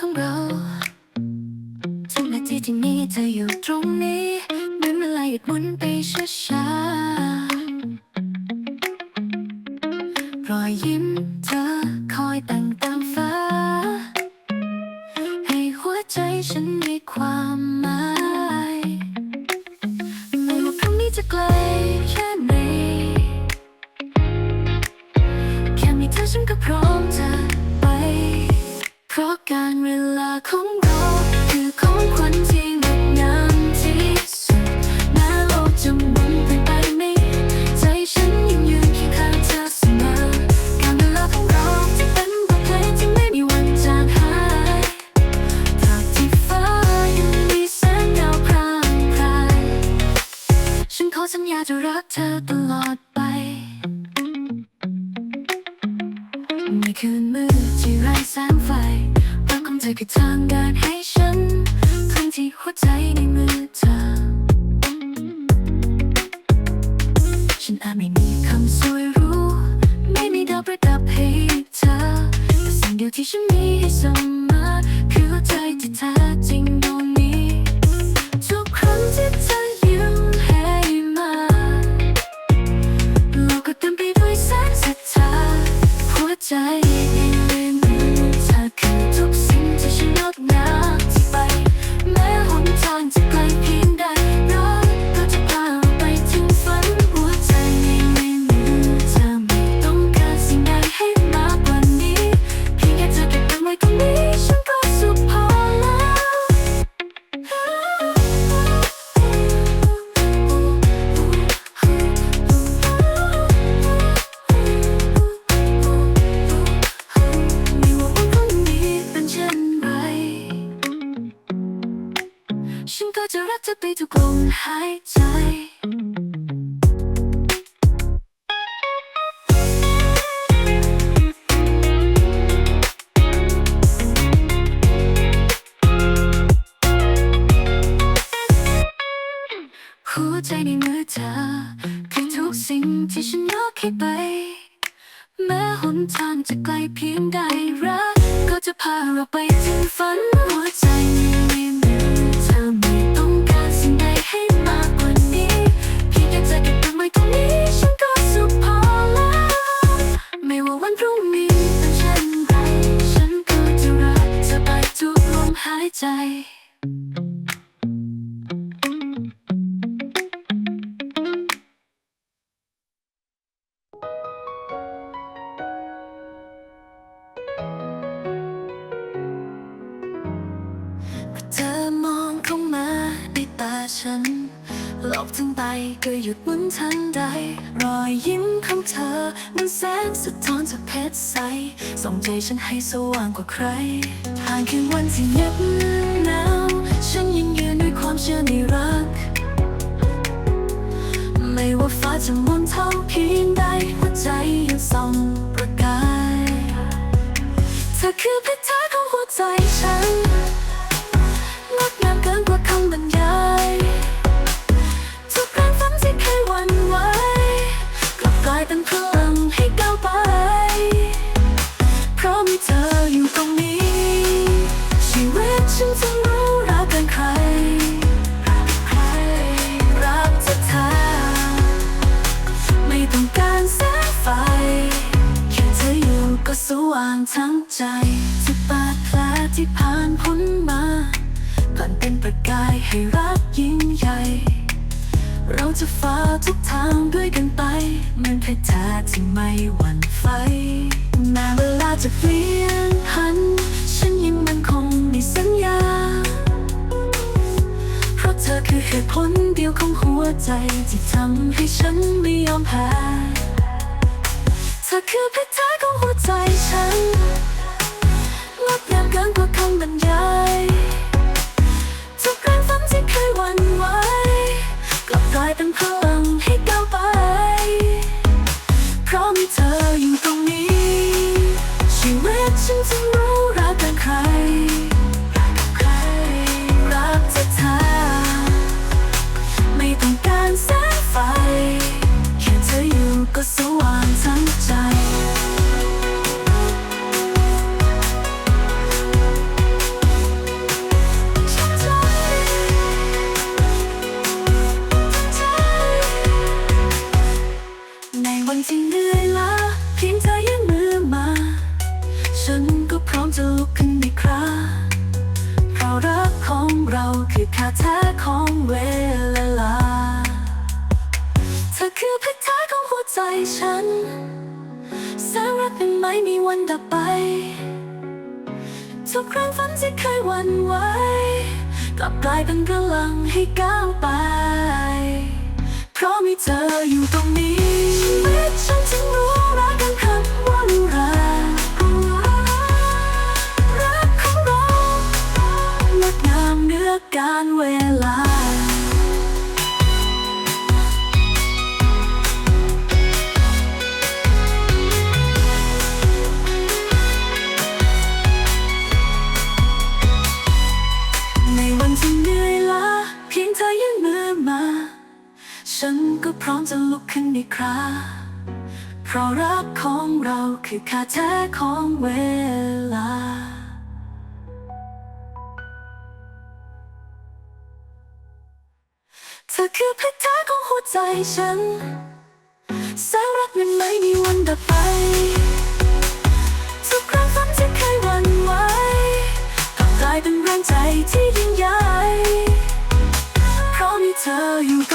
ของเราทุกนาทีที่มีเธออยู่ตรงนี้เหมือนเวลาหยุดหมุนไปช้า รักเธอไปทุกลมหายใจหัวใจในมือเธอคือทุกสิ่งที่ฉันยกให้ไป แม้หนทางจะไกลเพียงใดรัก ก็จะพาเราไปถึงฝัน วันพรุ่งนี้เป็นเช่นไรฉันก็จะรักเธอไปทุกลมหายใจ ฉันให้สว่างกว่าใคร ห่านคืนวันที่เหน็บหนาว ฉันยังยืนด้วยความเชื่อในรัก ไม่ว่าฟ้าจะมุนเท่าเพียงใดหัวใจยังส่องประกาย เธอคือเพชรแท้ของหัวใจฉัน ว่างทั้งใจทุกบาดแผลที่ผ่านพ้นมาผ่านเป็นประกายให้รักยิ่งใหญ่ เราจะฝ่าทุกทางด้วยกันไปมือนเพชรแท้ที่ไม่หวั่นไหวแม้เวลาจะเปลี่ยนพัน ฉันยังมันคงในสัญญา เพราะเธอคือเหตุผลเดียวของหัวใจที่ทำให้ฉันไม่ยอมแพ้เธอคือเพชร ใจฉันงดงามเกินกว่าคำบรรยายทุกแรงฝันที่เคยหวั่นไหวกลับกลายเป็นพลังให้ก้าวไป เพราะมีเธออยู่ตรงนี้ ชีวิตฉันจะรู้รักกันใคร ทุกครั้งฝันที่เคยวันไหวกลับกลายเป็นพลังให้ก้าวไป เพราะมีเธออยู่ตรงนี้ชีวิตฉันถึงรู้รักกันคำว่ารู้รักรักของเรางดงามเนือการเวลา มจะลุกขึ้นอีคราเพราะรักของเราคือคาแท้ของเวลาเธอคือเพชรแของหัวใจฉันแสงรักมันไม่มีวันดับไปทุกครั้งฝันที่เคยวันไหวกลับกลายเป็นแรงใจที่ยิ่งใหญ่เพราะมีเธออยู่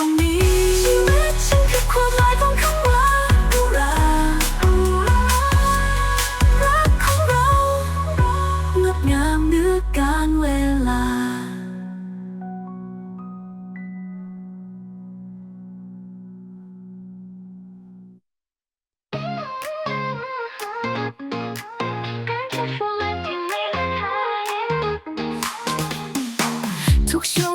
show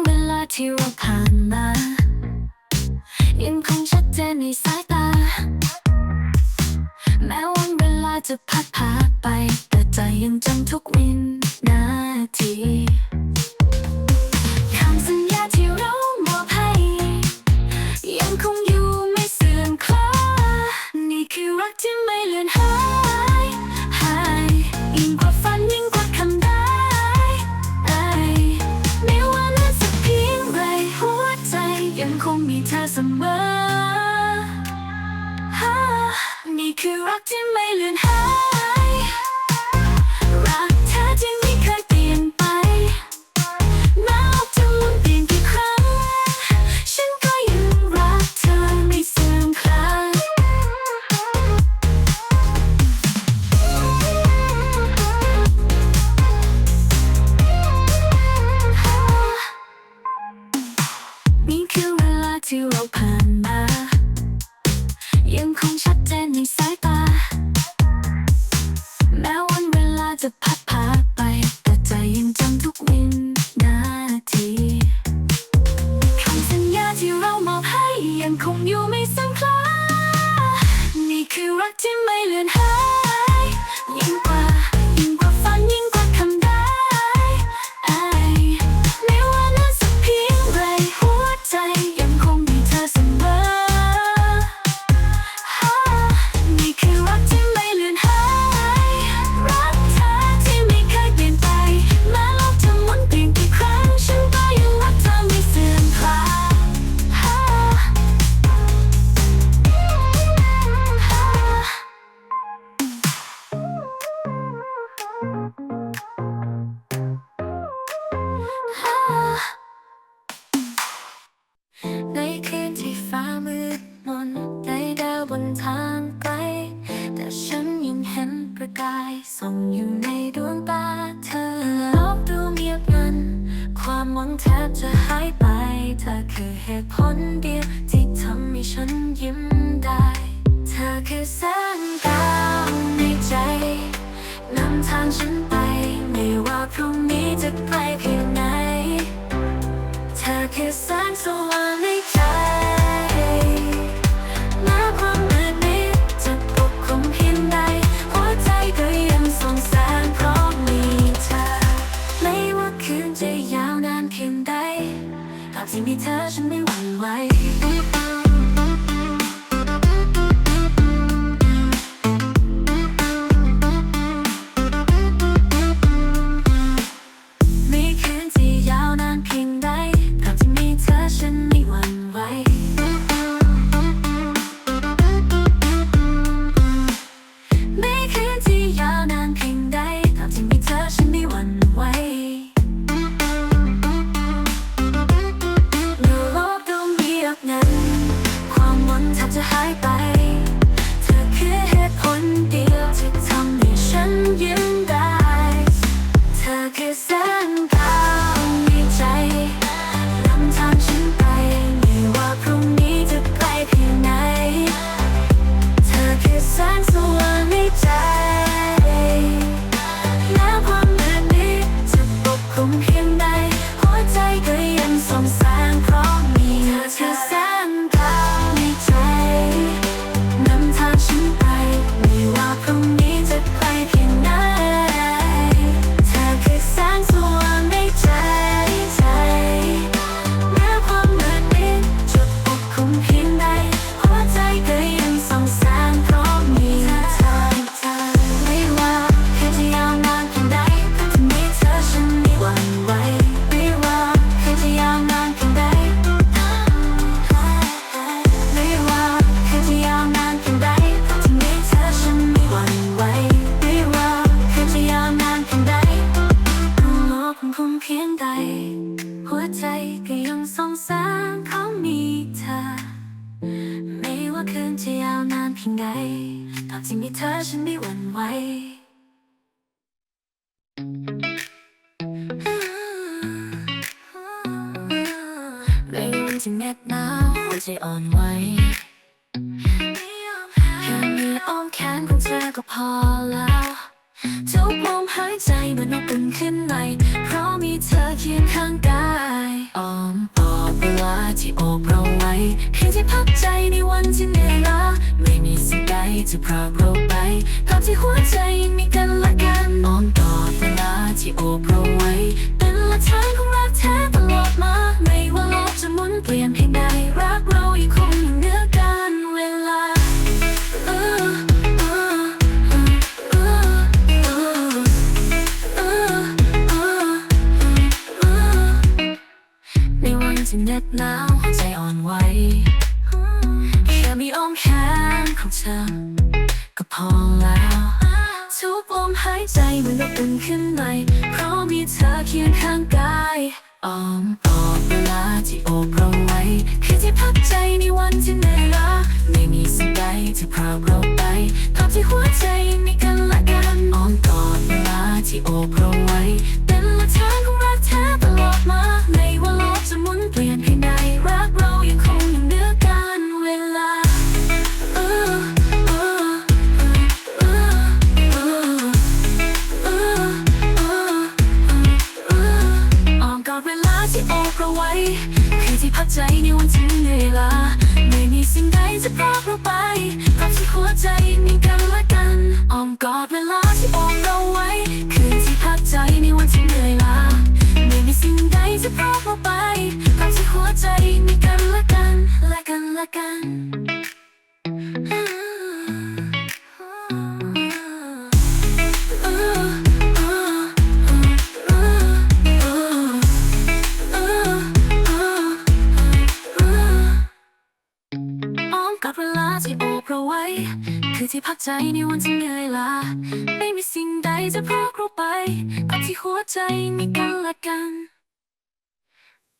ที่เหน็บนาวหัวใจอ่อนไหวแค่มีอ้อมแขนของเธอก็พอแล้วทุกลมหายใจมันอบอุ่นขึ้นในเพราะมีเธอเคียงข้างกายอ้อมปอบเวลาที่โอบเราไว้เพียงที่พักใจในวันที่เหนื่อยล้าไม่มีสิ่งใดจะพาเราไปภาพที่หัวใจยังมีกันและกันอ้อมกอดเวลาที่โอบเราไว้เป็นหลักฐานของรักแท้ตลอดมา เปลี่ยนเพียงใดรักเรายังคงเหนือการเวลาในวันที่เหน็บหนาวหัวใจอ่อนไหวแค่มีอ้อมแขนของเธอ ก็พอแล้ว ทุกลมหายใจมันอบอุ่นขึ้นในเพราะมีเธอเคียงข้างกายอ้อม ที่พาเราไปภาพที่หัวใจมีกันและกันอ้อนกอดเวลาที่โอบเราไว้ คือที่พักใจในวันที่เหนื่อยล้าไม่มีสิ่งใดจะพรากเราไปกับที่หัวใจมีกันและกัน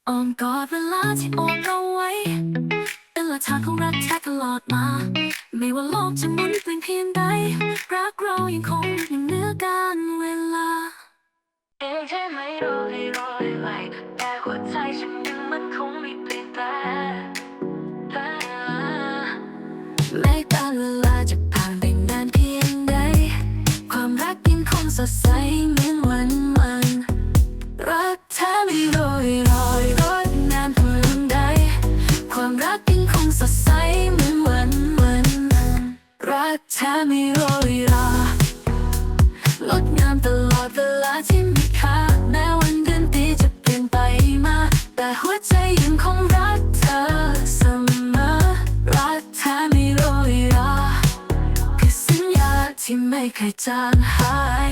อ้อมกอดเวลาที่โอบเราไว้เป็นหลักฐานของรักแท้ตลอดมา ไม่ว่าโลกจะหมุนเปลี่ยนเพียงใดรักเรายังคงอยู่เหนือการเวลาเองใช่ไหมรอให้รอให้ไหลแต่หัวใจฉันยังมันคงไม่เปลี่ยนแปลง แม้การเวลาจะผ่านไปนานเพียงใด ความรักยังคงสดใสเหมือนวัน ที่ไม่เคยจางหาย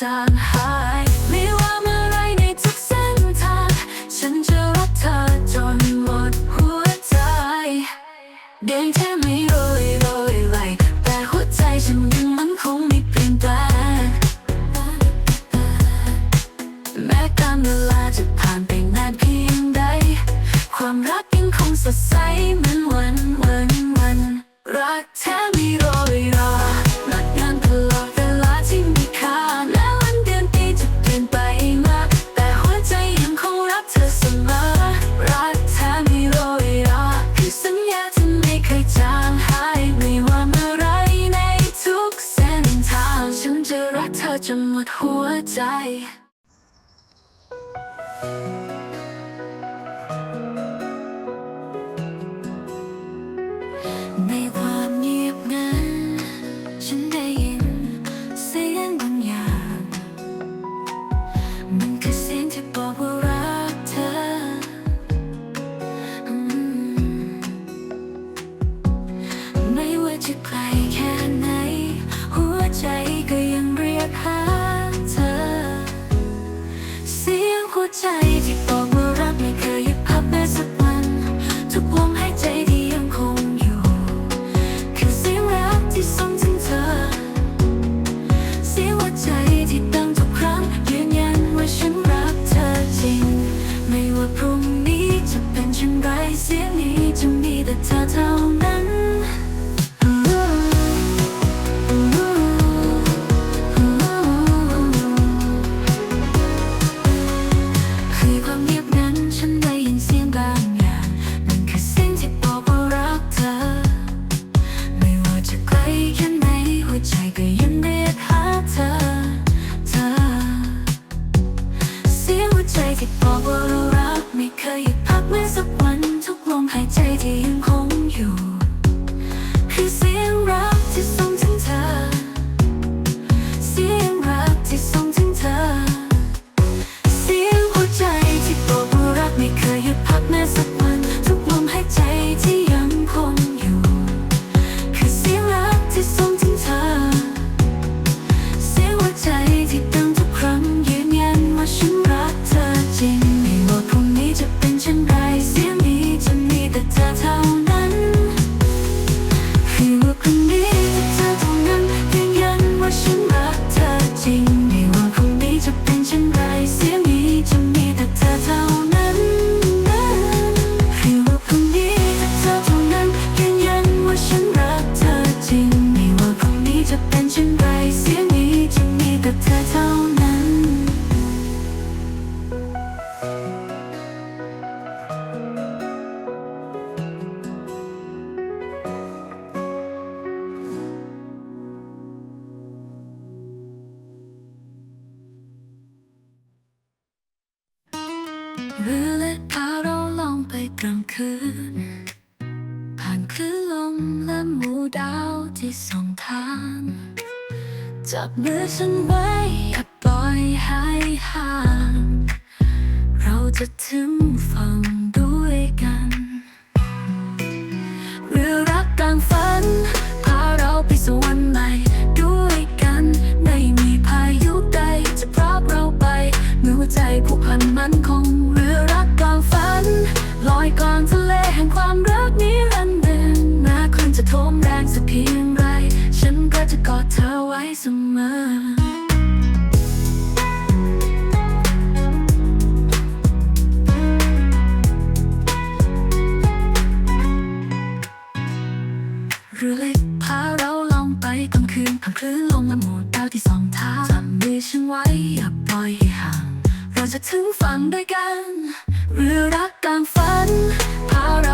จางหายไม่ว่าเมื่อไรในทุกเส้นทาง ฉันจะรักเธอจนหมดหัวใจเด้งแทบไม่โรยโรยไหลแต่หัวใจฉันยังมันคงไม่เปลี่ยนแปลงแม้การเวลาจะผ่านไปนานเพียงใด ความรักยังคงสดใสเหมือนวัน มือฉันไว้อย่าปล่อยให้ห่าง เราจะถึงฝั่งด้วยกัน เรือรักกลางฝัน พาเราไปสวรรค์ใหม่ด้วยกัน ไม่มีพายุใดจะพรากเราไปมือหัวใจผูกพันมันคงเรือรักกลางฝัน ลอยกลางทะเลแห่งความรักนี้รันเดินแม้คนจะโถมแรงสักเพียง เรือพาเราลองไปกลางคืนผ่านคลื่นลงละหมู่ดาวที่สองทางำมือฉันไวอย่าปล่อยห่าง เราจะถึงฝั่งด้วยกัน เรือรักกลางฝันพาเรา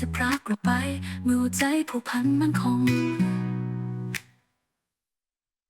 จะพรากเราไปเมื่อใจผูกพันมันคง